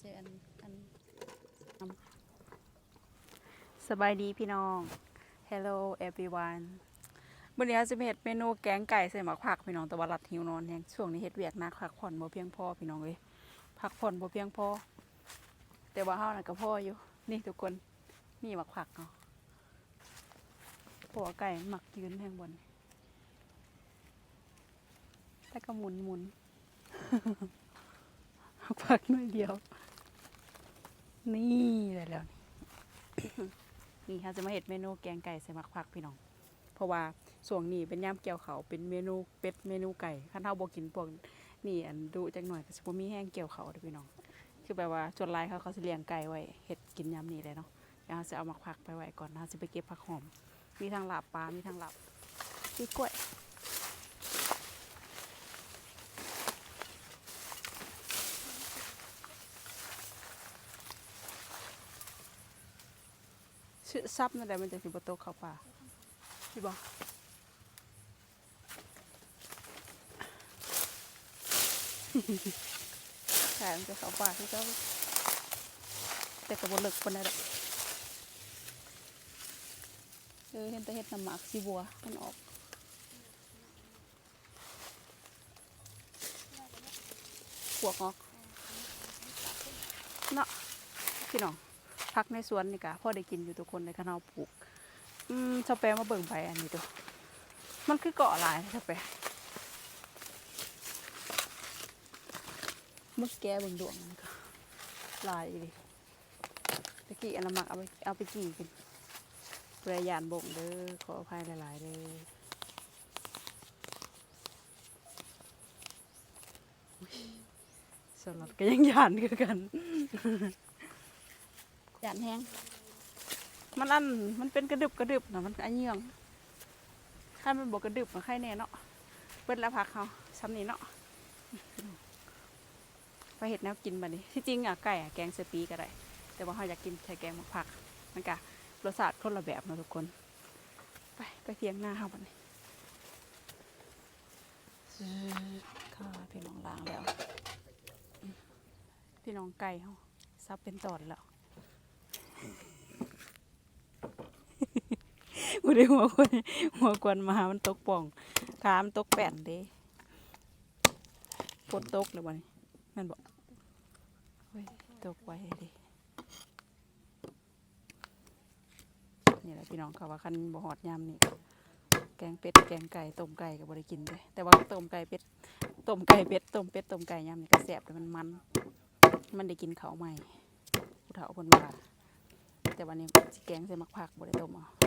ซื้ออันอันสบายดีพี่น้อง Hello everyone วันนี้เราจะเฮ็ดเมนูแกงไก่ใส่หมักผักพี่น้องแต่ว่ารัดหิวนอนแฮงช่วงนี้เฮ็ดเวียกนักพักผ่อนบ่เพียงพอพี่น้องเอ้ยพักผ่อนบ่เพียงพอแต่ว่าเฮาน่ะก็พออยู่ นี่ทุกคนมีหมักผักเนาะผัวไก่หมักยืนแหงบนแต่ก็หมุนหมุนผักหน่อยเดียว นี่ได้แล้ว นี่ค่ะจะมาเห็ดเมนูแกงไก่ใส่หมักผักพี่น้อง เพราะว่าส่วงนี้เป็นย่ำเกี่ยวเขาเป็นเมนูเป็ดเมนูไก่ขั้นเท่าบกินพวกนี่อันดูจังหน่อยก็สิบ่มีแห้งเกี่ยวเขาเด้อพี่น้อง คือแบบว่าส่วนลายเขาเขาสิเลี้ยงไก่ไว้เห็ดกินยำนี่เลยเนาะเดี๋ยวเราจะเอาหมักผักไปไว้ก่อนเราจะไปเก็บผักหอม มีทางหลาบปลา มีทางหลาบพี่กล้วย ชื่อซับนั่นแหละมันจะสิบโตกเข้าป่าพี่บอกแขนจะเข้าป่าที่เขาแต่กระบเลิกคนนั้นแหละเออเห็นแต่เห็ดน้ำหมากสีบัวมันออกพวกออกเนาะพี่น้อง พักในสวนนี่กะพ่อได้กินอยู่ทุกคนในคณะปลูก อืมชาวแปมาเบิ่งไปอันนี้ดูมันคือเกาะหลายชาวแปมึกแกเบิ่งดวงมันก็ลายอีหลีตะกี้อันละมักเอาไปเอาไปกี่กินเรยานบ่งเด้อขออภัยหลายๆเด้ออุ๊ยสลัดก็ยังยานคือกัน ยานแห้งมันอันมันเป็นกระดึบกระดึบนะมันอันเยื่องถ้ามันบวกกระดึบมันไข่แน่เนาะเปิดแล้วพักเขาซ้ำนี้เนาะไปเห็ดแนวกินบัดนี้ที่จริงอะไก่อะแกงเสปีก็ได้ แต่ว่าเขาอยากกินใช้แกงผักมันกะรสชาติคนละแบบเนาะทุกคน ไปไปเทียงหน้าเขาบัดนี้ข้าพี่น้องล้างแล้ว พี่น้องไก่เขาซับเป็นตอนแล้วูได้หัวควนหัวควนมามันตกป่องขามันตกแป่นเด้ฝนตกเลยวันนี้แม่นบอกตกไว้ดินี่แหละพี่น้องเขาว่าคันบ่หอดยำนี่แกงเป็ดแกงไก่ต้มไก่ก็บ่ได้กินเลยแต่ว่าต้มไก่เป็ดต้มไก่เป็ดต้มเป็ดต้มไก่ยำนี่ก็แซ่บแต่มันมัน มันได้กินเขาใหม่ผู้เฒ่าคนว่าแต่วันนี้แกงใส่มักผักบ่ได้ต้มเอา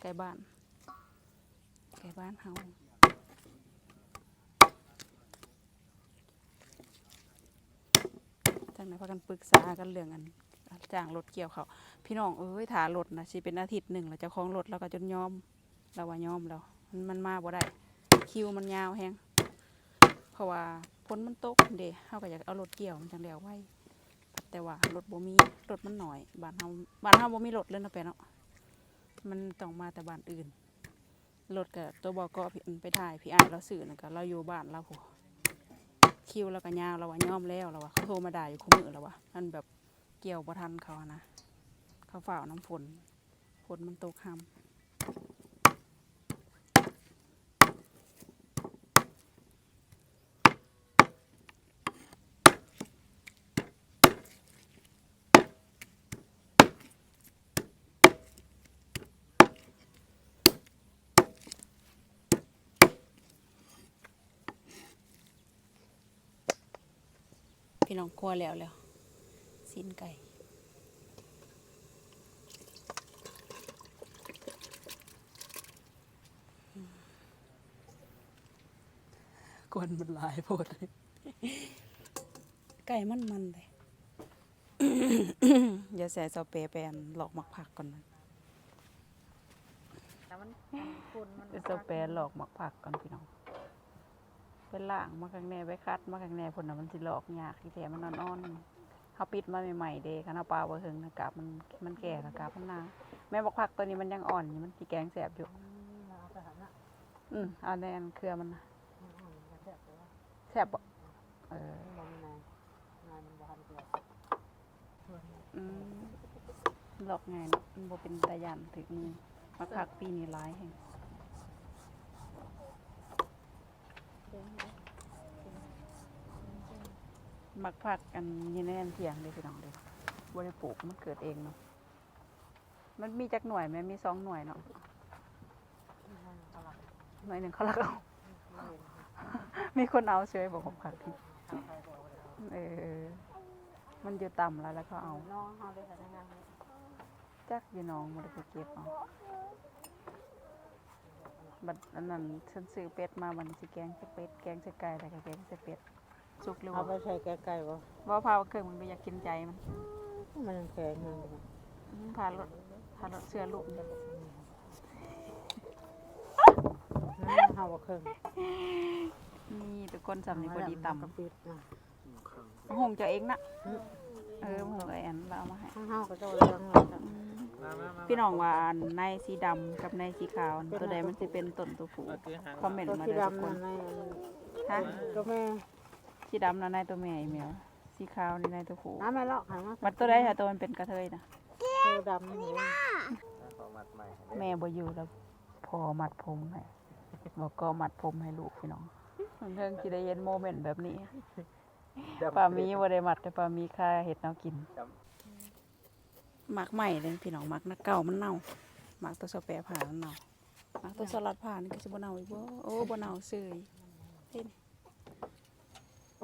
ไก่บ้าน ไก่บ้านเฮาจังไหนพากันปรึกษากันเรื่องอันจ้างรถเกี่ยวเขาพี่น้องเอ้ยถารถนะสิเป็นอาทิตย์หนึ่งแล้วเจะคล้องรถเราก็จนยอม เราว่ายอมแล้วมันมันมาบ่ได้ คิวมันยาวแฮงเพราะว่าฝนมันตกเด้เฮาก็อยากเอารถเกี่ยวมันจังแล้วไว้ แต่ว่ารถบ่มีรถมันหน่อยบ้านเฮาบ้านเฮาบ่มีรถเลยนะแปะเนาะ มันต้องมาแต่บ้านอื่นรถกับตัวบอกก็พี่ไปถ่ายพี่อ้ายเราสื่อนะก็เราอยู่บ้านเราโหคิวเราก็ยาวเราว่าย่อมแล้วเราว่าเขาโทรมาด่าอยู่คุ้มือเราว่ามันแบบเกี่ยวบ่ทันเขานะเขาฝ่าน้ำฝนฝนมันตกห้ำ น้องครัวแล้วแล้วสินไก่กวนมันหลายโพดไก่มันมันเลยอย่าแส่เสาเปรย์ไปอันหลอกหมักผักก่อนนะแต่มันฝุ่นมันเป็นเสาเปรย์หลอกหมักผักก่อนพี่น้อง เป็นล่างมาขางแนไว้คัดมาขางแนผลน่ะมันสิหลอกยากที่แท้มันนอ่อนเขาปิดมาใหม่ๆเด้คันเอาปลาบ่เฮิงนะกาบมันมันแก่แล้วกาบมันนาแม่บอกผักตัวนี้มันยังอ่อนอยู่มันสิแกงแสบอยู่ อืมเอาแนนเครือมันแสบเออหลอกไงบ่เป็นตะยันถึงมือมาผักปีนี้ร้ายแห่ง มักพักกันยีแน่นเถียงเลยพี่น้องเด้บ่ได้ปลูกมันเกิดเองเนาะ มันมีจักหน่วยไหมมีสองหน่วยเนาะกำลังหน่วยหนึ่งเขาลักเอา มีคนเอาเฉยบอกผมพักที่ทำไปบอกเลยเออ มันอยู่ต่ำแล้วแล้วก็เอา น้องเขาเลยค่ะงานนี้จักยีน้องบ่ได้ไปเก็บเอา บัดอันนั้นฉันซื้อเป็ดมามันสิแกงใส่เป็ดแกงใส่ไก่แล้วก็แกงใส่เป็ดสุกหรือเอาบ่ไปใส่ไก่ๆบ่บ่พาเครื่องมันบ่อยากกินใจมันมันยังแข็งอยู่อืมพารถพารถเสื้อลูกนั่นเฮาบ่ครึ่งนี่ทุกคนสำนี่พอดีต่ำกระปิดนะหงเจะเองนะเออหงไอแอนเราเอามาให้ข้างเฮาก็เจ้าเรื่องเราจ้ะอืม พี่น้องว่าอันในสีดำกับในสีขาวอันตัวใดมันจะเป็นต้นตัวผู้คอมเมนตัวต์มาที่เด้อทุกดำคนั่นนในฮะตัวแม่สีดำนะในตัวแม่อีเมลสีขาวนี่ในตัวผู้น้ำแม่ลอกหันมามันตัวใดค่ะตัวมันเป็นกระเทยนะตัวดำนี่แม่บ่อยู่แล้วพอมัดผมให้บอกก็มัดผมให้ลูกพี่น้องมันเพิ่งสิได้เห็นโมเมนต์แบบนี้ปลามีบ่ได้มัดแต่ปลามีค่าเห็ดแนวกิน มักใหม่เลยพี่น้องมักนักเก่ามันเน่ามักตัวสเปรผ่ามันเน่ามักตัวสลัดผ่านี่ก็สิบ่เน่าอีกบ่โอ้บ่เน่าเซื่อยเห็น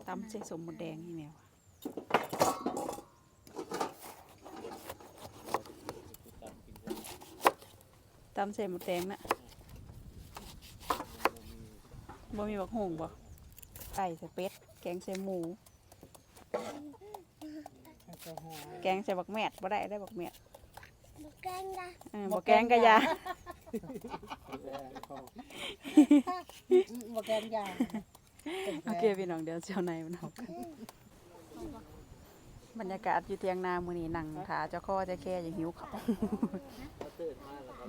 ตำใส่สมหมดแดงนี่แนวตำใส่หมดแดงนะบ่มีบักหงบ่ไก่ใส่เป็ดแกงใส่หมู แกงใส่บักแมดบ่ได้ได้บักแมดแกงกะเออบ่แกงกะยาบ่แกนยางโอเคพี่น้องเดี๋ยวเจ้าในายมันเอากันบรรยากาศอยู่เทียงนามื้อนี้นั่งขาเจ้าข้อเจะแค่อย่างหิวเขาว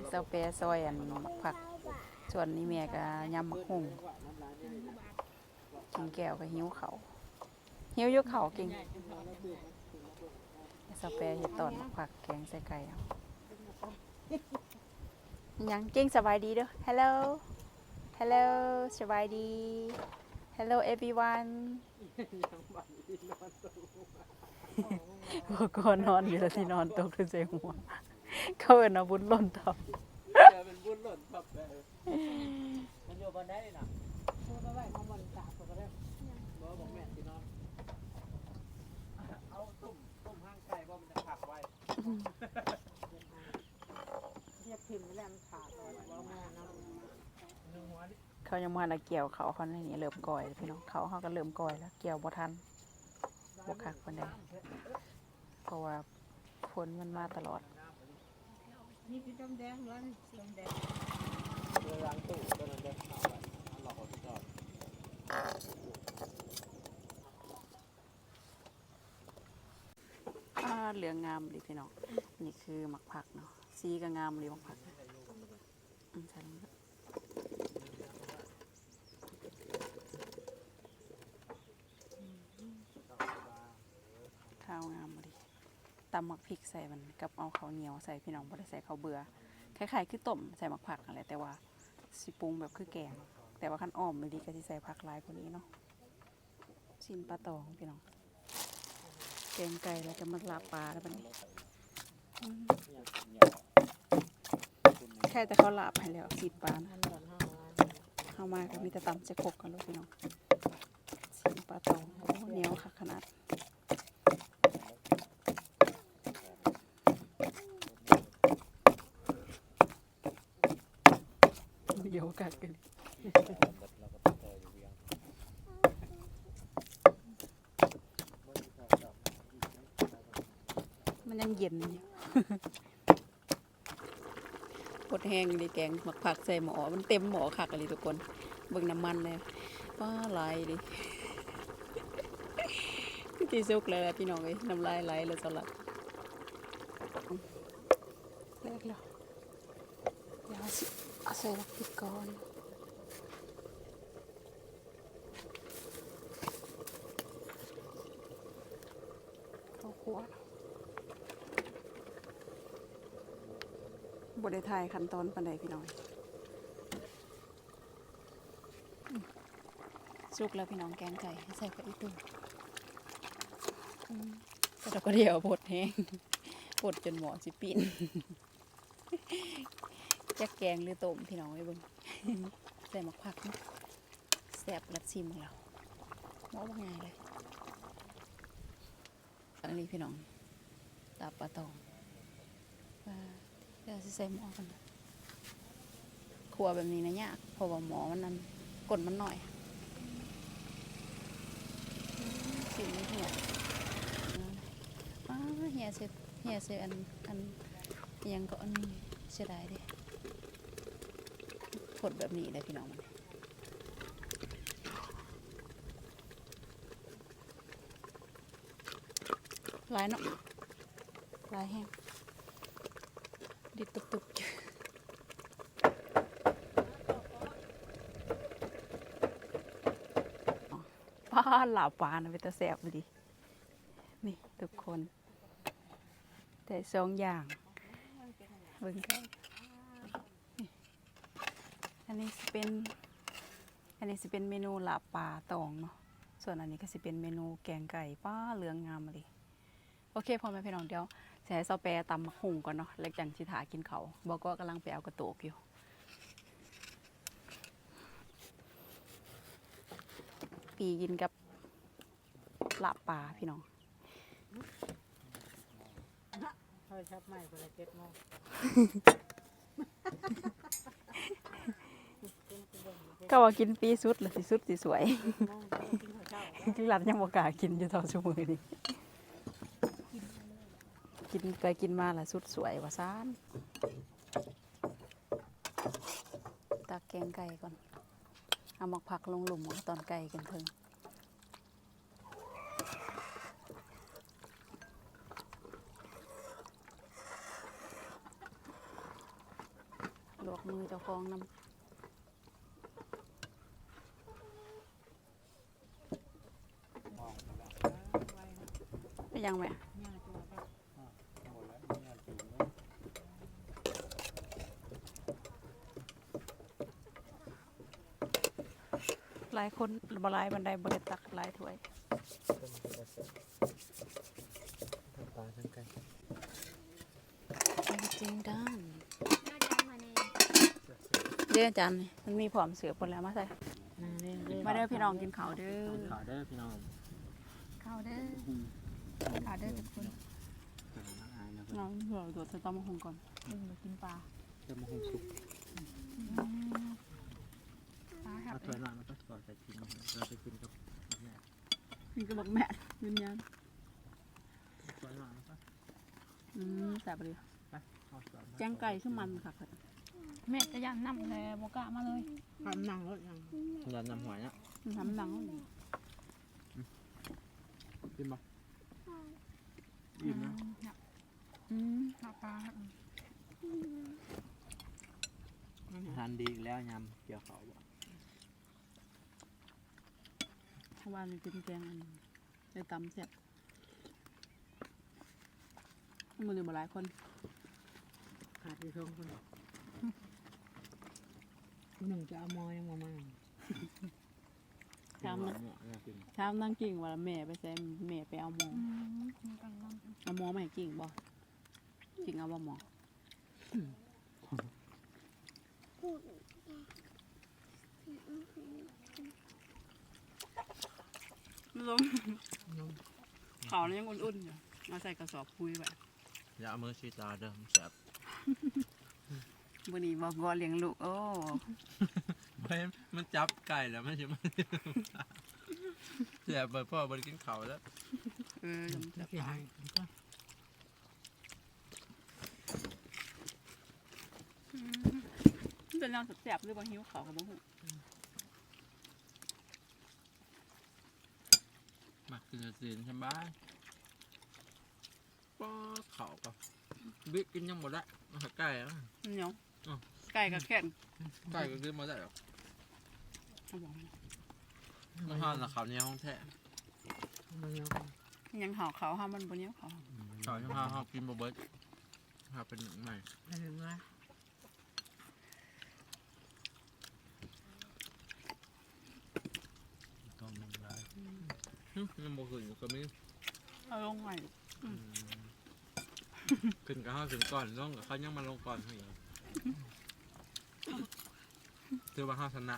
เจ้าแปรซอยอันมักผัก ส่วนนี้แม่ก็ยำมักหุ่งกินแก้วก็หิวเขาวหิวอยกเขาวเก่งเจ้าแปรเฮ็ดตอนมักผักแกงใส่ไก่เอายังเก่งสบายดีเด้อ Hello Hello สบายดี Hello everyone บอกก่อนนอนอยู่แล้วที่นอนตกขึ้นใส่หัว เขาเอินเอาบุญหล่นทับเป็นบุญหล่นทับได้มันอยู่บนได้น่ะพูดไว้ของมันตากก็ได้ บ่บอกแม่สินอน เอาตุ่มตุ่มห้างไก่บ่มันจะขับไว้ เทียพิมพ์แล้วมันขาดเลยบ่แม่นะหนึ่งหัวนี่เขายังมาละเกี่ยวเขาเขาในนี้เริ่มก่อยแล้วพี่น้องเขาเขาก็เริ่มก่อยแล้ว เกี่ยวบ่ทันบ่คักปานใดเพราะว่าฝนมันมาตลอดนี่คือต้มแดงแล้วนี่ต้มแดงเรือล้างตู้ตัวนั้นเด้อเอาหลอกเอาที่จอด อ่าเหลืองงามดีพี่น้อง นี่คือหมักผักเนาะสีก็งามดีหมักผักอืมใช่แล้วข้าวงามดีตำหมักพริกใส่มันกับเอาข้าวเหนียวใส่พี่น้องบ่ได้ใส่ข้าวเบื่อคล้ายๆคือต้มใส่หมักผักอะไรแต่ว่าสิปรุงแบบคือแกง แต่ว่าขั้นอ้อมไม่ดีก็สิใส่ผักหลายกว่านี้เนาะชินปลาตองพี่น้อง แกงไก่แล้วจะมาลาบปลาแล้วบัดนี้อืมแค่แต่เขาลาบให้แล้วสีปลานะมันหล่นเฮาเข้ามาก็มีแต่ตำจะคกกันลูกพี่น้องสีปลาตองโอ้เหนียวค่ะขนาดเดี๋ยวกัดกัน มันยังเย็นอยู่พดแห้งดีแกงหมักผักใส่หมอ มันเต็มหมอคักอะไรทุกคน เบิ่งน้ำมันเลยว้าลายดิที่สุกเลยล่ะพี่น้องเอ้ยน้ำลายไหลเลยสลัดเลิกแล้วเดี๋ยวเอาสิเอาใส่ลักติดก่อนข้าวคั่ว บได้ทยขั้นตอนปันใดพี่น้องสุกแล้วพี่น้องแกงไก่ใส่กระอีตุ้มอืมแต่เราก็เดียวบดแห้งบดจนหมอสิปินจะแกงหรือต้มพี่น้องไว้บิ่งใส่หมักผักนะแซ่บรัดซิมของเราหมอว่าไงายเลยอันนี้พี่น้องตับปลาตอง เดี๋ยวใส่หมอกันนะครัวแบบนี้นะยากเพราะว่าหมอมันนั้นกดมันหน่อยสิมันเหี่ยอ้าเหี่ยเสร็จเหี่ยเสร็จอันอันยังก็อันนี้เสียดายดิกดแบบนี้เลยพี่น้องมันลายเนาะลายแห้ง ดิบตุบๆอยู่ป้าหลาปานะเป็นตาแสบดี นี่ทุกคน แต่สองอย่างเบิ่งกันนี่อันนี้สิเป็น อันนี้สิเป็นเมนูลาบปลาตองเนาะ ส่วนอันนี้ก็สิเป็นเมนูแกงไก่ป้าเหลืองงามมาเลย โอเคพ่อแม่พี่น้องเดี๋ยว จะให้เซาแปรตำมะฮุ่งก่อนเนาะแล้วจังสิถากินเขาวบอกก็กำลังไปเอากระโตกอยู่ปีกินกับลาบปลาพี่น้องเขาชับใหม่คนละเจ็ดโมงก็ว่ากินปีสุดละสิสุดสิสวยโมงเขากินข้าวเช้ากินหลับยังบ่กล้ากินอยู่เท่าชั่วโมงนี้ กินไปกินมาละสุดสวยว่าซานตักแกงไก่ก่อน เอาหมกผักลงหลุมตอนไก่กันเถิงลวกมือเจ้าของน้ำยังไงย่าตัวก็ หมดแล้วเนี่ยจุ่มแล้ว หลายคนบหลายบันไดบริตักหลายถ้วยต้นกระเสทั้งปลาทั้งไก่ จริงด้านเดี๋ยวอาจารย์นี่มันมีผอมเสือปนแล้วมาใส่น่าเล่นเล่นมาเด้อพี่น้องกินข้าวเด้อขาเด้อพี่น้องข้าวเด้อข้าวเด้อทุกคนแต่ละอายนะน้องเผื่อตัวจะต้องมาหุงก่อนมึงมากินปลาจะมาหุงสุกปลาครั เอาถ้วยหน่อยมันก็ก่อนจะกินเราจะกินกับแม่นี่ก็บอกแม่ยืนยันถ้วยหน่อยมันก็อืมแซ่บเลยเอาส่วนมาแกงไก่ขึ้นมันค่ะแม่จะย่างน้ำเลยโมกะมาเลยทำหนังรถยังยันนำหัวเนี่ยน้ำหนังกินบ่อิ่มนะอืมปลาทานดีอีกแล้วยำเกี่ยวเขาบ่ ทางบ้านมันกินแกงอันได้ตำแซ่บมือหนึ่งบ่หลายคนขาดอยู่สองคนหนึ่งจะเอามอยังมามาถามนะเหมาะเนี่ยกินถามนั่งกิ่งว่าแม่ไปใส่แม่ไปเอาหมอเอาหมอมาให้กิ่งบ่กิ่งเอาบ่หมอ ลมเขาวนี่ยังอุ่นๆอยู่มาใส่กระสอบคุยแบบอย่าเอามือชีตาเด้อมันแสบวันนี้บอกกอเลี้ยงลูกโอ้ไม่มันจับไก่แล้วไม่ใช่มันแสบเปิดพ่อบริกินเขาวแล้วเออลมจับเสียหายก็เป็นเรื่องแสบๆหรือบ่หิวเขาวกับบ่หู มากินสินใช่ไหมป้อเขาปะบิ๊กกินยังหมดละเอาไก่อะเหนียวอ้าว ไก่กับแข็งไก่ก็กินหมดได้หรอกเอาบอกไม่ห้ามนะเขาวเหนี้ยวของแท้มันยังยังห่อเขาห้ามมันบนนี้เขาเขาวยังห้าห้ากินบ่เบิดห้าเป็นหนึ่งใหม่อะไรวะ หึยังบ่ขึ้นก็มีเอาลงใหม่ขึ้นก็ห้าถึงก่อนลงกับเขายังมาลงก่อนเขาอีกถือว่าห้าชนะ